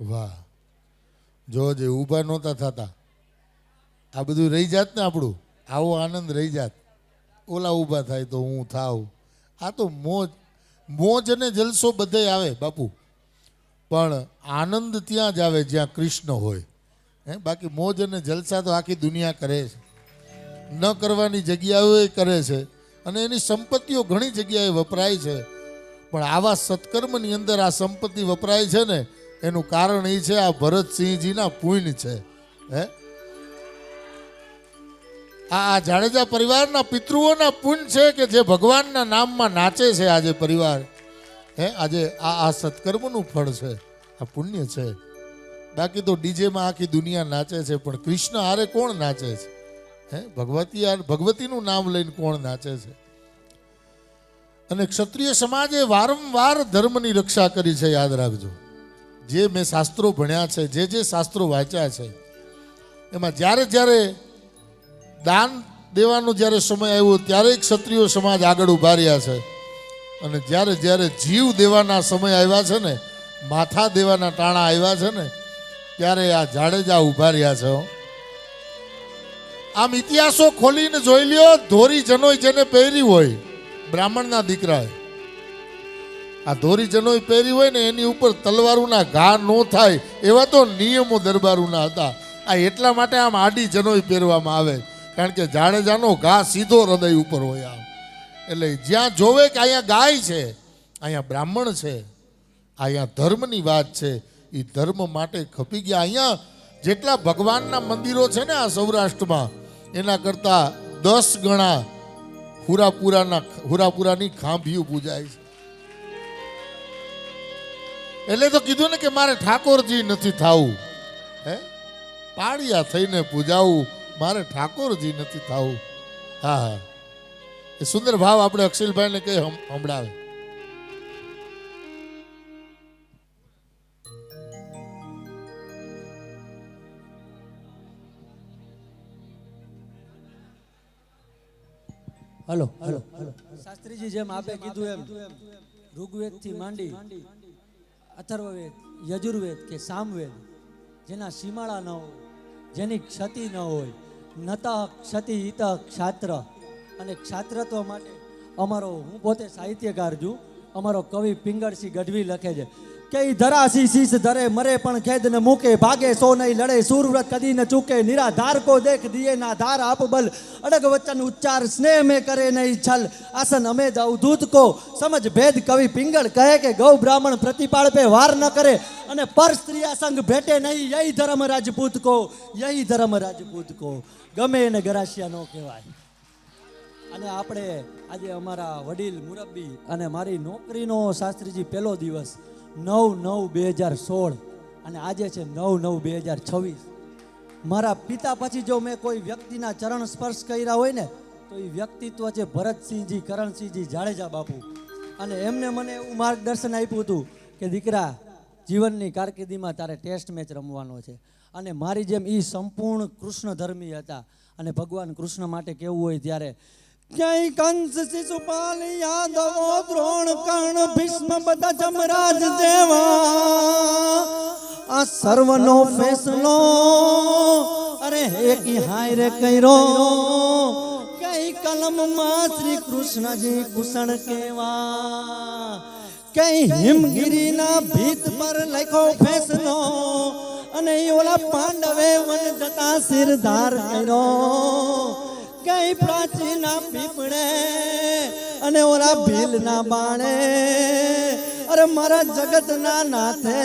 વાહ. જો જે ઊભા નહોતા થતા. આ બધું રહી જાત ને આપણું? આવો આનંદ રહી જાત. ઓલા ઊભા થાય તો હું થાવ આ તો મોજ મોજ અને જલસો બધે આવે બાપુ. પણ આનંદ ત્યાં જ આવે જ્યાં કૃષ્ણ હોય. હે, બાકી મોજ અને જલસા તો આખી દુનિયા કરે છે. ન કરવાની જગ્યાઓએ કરે છે અને એની સંપત્તિઓ ઘણી જગ્યાએ વપરાય છે. પણ આવા સત્કર્મની અંદર આ સંપત્તિ વપરાય છે ને એનું કારણ એ છે, આ ભરતસિંહજીના પુણ્ય છે. હે? આ જાડેજા પરિવારના પિતૃઓના પુણ્ય છે કે જે ભગવાનના નામમાં નાચે છે આજે પરિવાર? હે? આજે આ આ સત્કર્મનું ફળ છે, આ પુણ્ય છે. બાકી તો ડીજેમાં આખી દુનિયા નાચે છે, પણ કૃષ્ણ હારે કોણ નાચે છે? હે? ભગવતી ભગવતીનું નામ લઈને કોણ નાચે છે? અને ક્ષત્રિય સમાજે વારંવાર ધર્મની રક્ષા કરી છે, યાદ રાખજો. જે મેં શાસ્ત્રો ભણ્યા છે, જે જે શાસ્ત્રો વાંચ્યા છે, એમાં જ્યારે જ્યારે દાન દેવાનો જ્યારે સમય આવ્યો, ત્યારે ક્ષત્રિય સમાજ આગળ ઊભા રહ્યા છે અને જ્યારે જ્યારે જીવ દેવાના સમય આવ્યા છે ને, માથા દેવાના ટાણા આવ્યા છે ને, ત્યારે આ જાડેજા ઊભા રહ્યા છે. આમ ઇતિહાસો ખોલીને જોઈ લ્યો ધોરી જનોય જેને પહેરી હોય, બ્રાહ્મણના દીકરાએ આ ધોરી જનોઈ પહેરી હોય ને એની ઉપર તલવારોના ઘા ન થાય, એવા તો નિયમો દરબારોના હતા. આ એટલા માટે આમ આડી જનોય પહેરવામાં આવે, કારણ કે જાડેજાનો ઘા સીધો હૃદય ઉપર હોય આમ. એટલે જ્યાં જોવે કે અહીંયા ગાય છે, અહીંયા બ્રાહ્મણ છે, અહીંયા ધર્મની વાત છે એ ધર્મ માટે ખપી ગયા. અહીંયા જેટલા ભગવાનના મંદિરો છે ને આ સૌરાષ્ટ્રમાં, એના કરતાં દસ ગણા હુરાપુરાના, હુરાપુરાની ખાંભીઓ પૂજાય છે. એટલે તો કીધું ને કે મારે ઠાકોરજી નથી થવું. હે? પાળિયા થઈને પૂજાવું મારે ઠાકોરજી નથી થાવું. હા હા. એ સુંદર ભાવ આપણે અક્ષિલભાઈને કઈ હમ- સંભળાવે હલો હલો. શાસ્ત્રીજી જેમ આપે કીધું એમ ઋગ્વેદથી માંડી અથર્વવેદ યજુર્વેદ કે સામવેદ જેના સીમાળા ન હોય જેની ક્ષતિ ન હોય નત ક્ષતિ હિત ક્ષાત્ર અને ક્ષાત્રત્વ માટે અમારો હું પોતે સાહિત્યકાર છું, અમારો કવિ પિંગળસિંહ ગઢવી લખે છે. કે ધરાશી શીશ ધરે, મરે પણ ખેદ ને મૂકે, ભાગે સો નહીં લડે, સૂરવ્રત કદી ન ચૂકે, નિરાધાર કો દેખ દિયે ના ધાર આપ બલ. અડગ વચન ઉચ્ચાર, સ્નેહ મે કરે નહીં છલ. આસન અમે અવધૂત કો. સમજ ભેદ કવિ પિંગળ કહે કે ગૌ બ્રાહ્મણ પ્રતિપાળ પે વાર ન કરે અને પર સ્ત્રીયા સંગ ભેટે નહીં, યહી ધર્મ રાજપૂત કો, યહી ધર્મ રાજપૂત કો. ગમે એને ગરાશિયા નો કહેવાય. અને આપણે આજે અમારા વડીલ મુરબ્બી અને મારી નોકરીનો શાસ્ત્રીજી પહેલો દિવસ નવ નવ બે હજાર સોળ અને આજે છે નવ નવ બે હજાર છવ્વીસ. મારા પિતા પછી જો મેં કોઈ વ્યક્તિના ચરણ સ્પર્શ કર્યા હોય ને, તો એ વ્યક્તિત્વ છે ભરતસિંહજી, કરણસિંહજી જાડેજા બાપુ. અને એમને મને એવું માર્ગદર્શન આપ્યું હતું કે, દીકરા, જીવનની કારકિર્દીમાં તારે ટેસ્ટ મેચ રમવાનો છે. અને મારી જેમ એ સંપૂર્ણ કૃષ્ણ ધર્મી હતા. અને ભગવાન કૃષ્ણ માટે કેવું હોય ત્યારે ક્યાંય કંસ શિશુપાલ યાદવો, દ્રોણ કર્ણ, ભીષ્મ, બધા જમરાજ દેવા. આ સર્વનો ફેસલો, અરે એકી હાય રે કર્યો કઈ કલમમાં શ્રી કૃષ્ણજી કુષણ કેવા. કઈ હિમગીરીના ભીત પર લખ્યો ફેસલો, અને ઓલા પાંડવે વન જતા સિરધાર કર્યો. કઈ પ્રાચીના પીપણે અને ઓલા ભીલના બાણે. અરે મારા જગતના નાથે,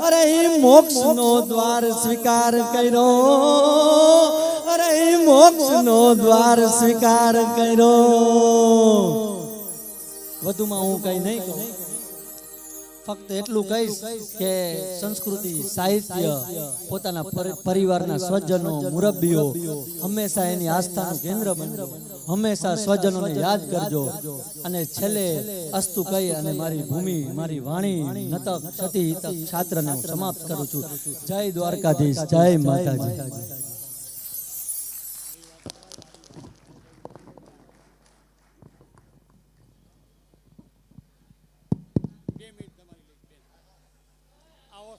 અરે ઈ મોક્ષનો દ્વાર સ્વીકાર કર્યો. અરે ઈ મોક્ષનો દ્વાર સ્વીકાર કર્યો. વધુમાં હું કઈ નહીં કહું. ફક્ત એટલું કહીશ કે સંસ્કૃતિ, સાહિત્ય, પોતાના પરિવારના સ્વજનો, મુરબ્બીઓ, હંમેશા એની આસ્થાનું કેન્દ્ર બનજો. હંમેશા સ્વજનોને યાદ કરજો. અને છેલ્લે અસ્તુ કહી અને મારી ભૂમિ, મારી વાણી, નતક, સતી છાત્રને હું સમાપ્ત કરું છું. જય દ્વારકાધીશ, જય માતાજી.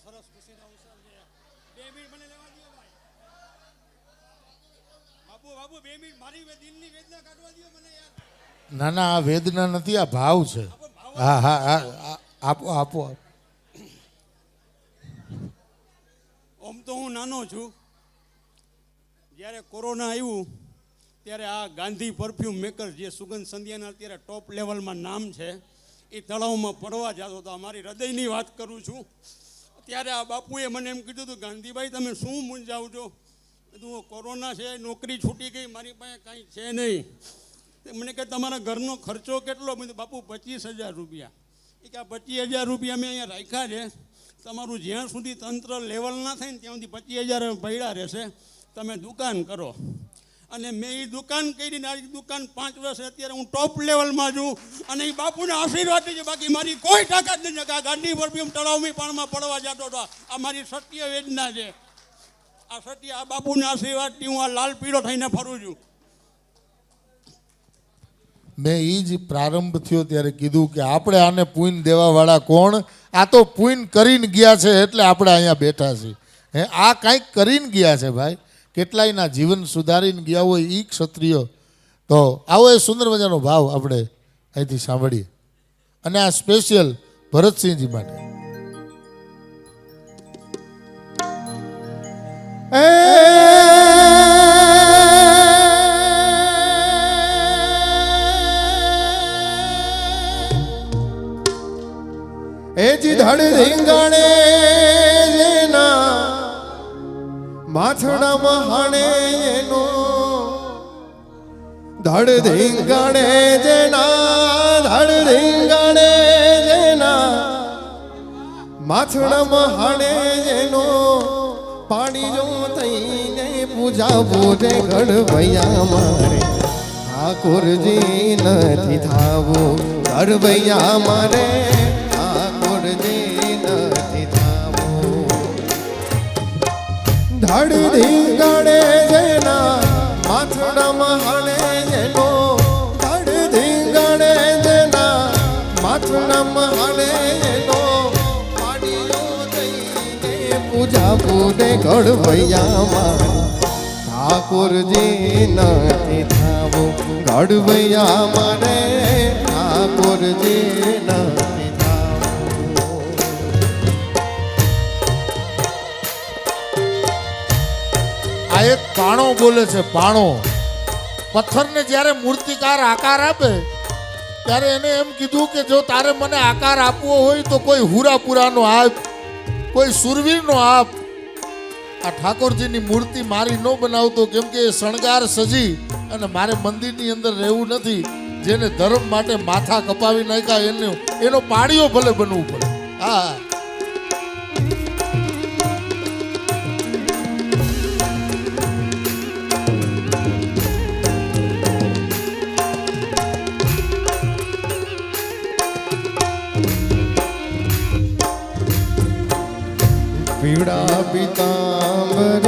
સરસ ખુશીનો અવસર છે. બે મિનિટ મને લેવા દો ભાઈ. બાબુ બાબુ બે મિનિટ મારી દિલની વેદના કાઢવા દો મને યાર. ના ના આ વેદના નથી આ ભાવ છે. હા હા હા આપો આપો. આમ તો હું નાનો છું. જ્યારે કોરોના આવ્યું ત્યારે આ ગાંધી પરફ્યુમ મેકર જે સુગંધ સંધ્યાના અત્યારે ટોપ લેવલમાં નામ છે એ તળાવમાં પડવા જતો હતો. અમારી હૃદયની વાત કરું છું. ત્યારે આ બાપુએ મને એમ કીધું હતું, ગાંધીભાઈ, તમે શું મૂંઝાવ છો કીધું કોરોના છે, નોકરી છૂટી ગઈ, મારી પાસે કાંઈ છે નહીં. મને કે તમારા ઘરનો ખર્ચો કેટલો? મેં બાપુ, પચીસ હજાર રૂપિયા. એ કે, આ પચીસ હજાર રૂપિયા મેં અહીંયા રાખ્યા છે. તમારું જ્યાં સુધી તંત્ર લેવલ ના થાય ને ત્યાં સુધી પચીસ હજાર પડ્યા રહેશે. તમે દુકાન કરો. અને મેં એ દુકાન કરીને આ દુકાન પાંચ વર્ષ અત્યારે હું ટોપ લેવલમાં છું. અને એ બાપુના આશીર્વાદ છે, બાકી મારી કોઈ તાકાત નથી. આ ગાંધી હું તળાવની પાણીમાં પડવા જતો હતો. આ મારી સત્ય વેદના છે. આ સત્ય, આ બાપુના આશીર્વાદથી હું આ લાલ પીળો થઈને ફરું છું. મેં એ જ પ્રારંભ થયો ત્યારે કીધું કે આપણે આને પૂન દેવાવાળા કોણ? આ તો પૂન કરીને ગયા છે, એટલે આપણે અહીંયા બેઠા છીએ. હે, આ કાંઈક કરીને ગયા છે ભાઈ. કેટલાયના જીવન સુધારીને ગયા હોય એ ક્ષત્રિયો. તો આવો એ સુંદર મજાનો ભાવ આપણે અહીંથી સાંભળીએ. અને આ સ્પેશિયલ ભરતસિંહજી માટે. એ જી ધડ જેના માથડા મહાણે એનો ધડ ધીંગણે જેના, ધડ ધીંગણે જેના. માથડા મહાણે એનો પાણી જો થઈને પૂજાવું રે ગઢવૈયા મારે. ઠાકોરજી નથી થાવું, ગઢવૈયા મારે. ધડ ધીંગાડે જેના માથડામાં હણે જેનો. ધડ ધીંગાડે જેના માથડામાં હણે જેનો. પૂજા પૂરે ગઢવૈયા મારે ઠાકોરજી નથી થાવું ગઢવૈયા મારે ઠાકોરજી નથી આ એક પાણો બોલે છે, પાણો. પથ્થરને જ્યારે મૂર્તિકાર આકાર આપે, ત્યારે એને એમ કીધું કે જો તારે મને આકાર આપવો હોય તો કોઈ હુરાપુરાનો આપ, કોઈ સુરવીરનો આપ. આ ઠાકોરજીની મૂર્તિ મારી ન બનાવતો, કેમ કે એ શણગાર સજી અને મારે મંદિરની અંદર રહેવું નથી. જેને ધર્મ માટે માથા કપાવી નાખ્યા, એને, એનો પાડીઓ ભલે બનવું પડે. હા. પીડા પિતાંબર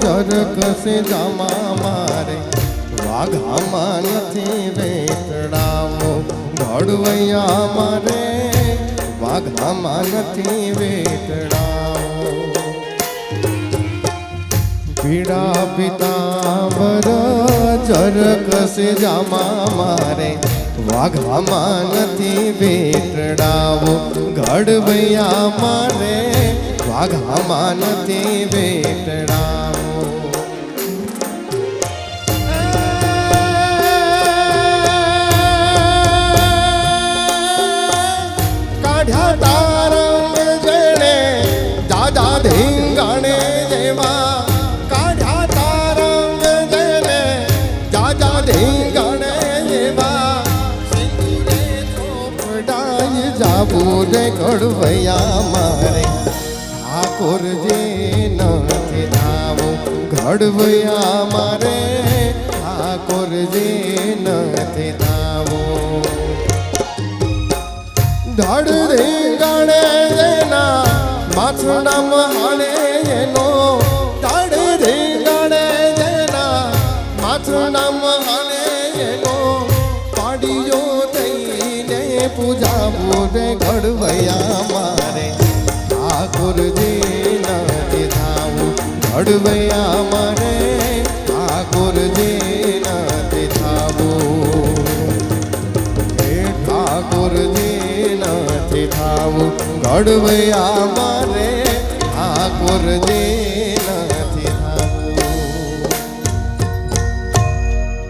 જરકસે જામા મારે વાઘામાં નથી વેતડાવો ઘડવૈયા મારે વાઘામાં નથી વેતડાવો પીડા પિતાંબર જરકસે જામા મારે વાઘામાં નથી વેતડાવો ઘડવૈયા મારે વાઘામાં નથી વેતડાવો. જાવું રે ઘડવૈયા મારે. ઠાકોરજે નથી થાવું ઘડવૈયા મારે. ઠાકોરજે નથી થાવું ધડ ધીંગાણે જેના માથું મહાણે થાવું મને ઠાકોર ઠાકોરજી નથી થાવું હે ઠાકોરજી નથી થાવું મને ઠાકોર ઠાકોરજી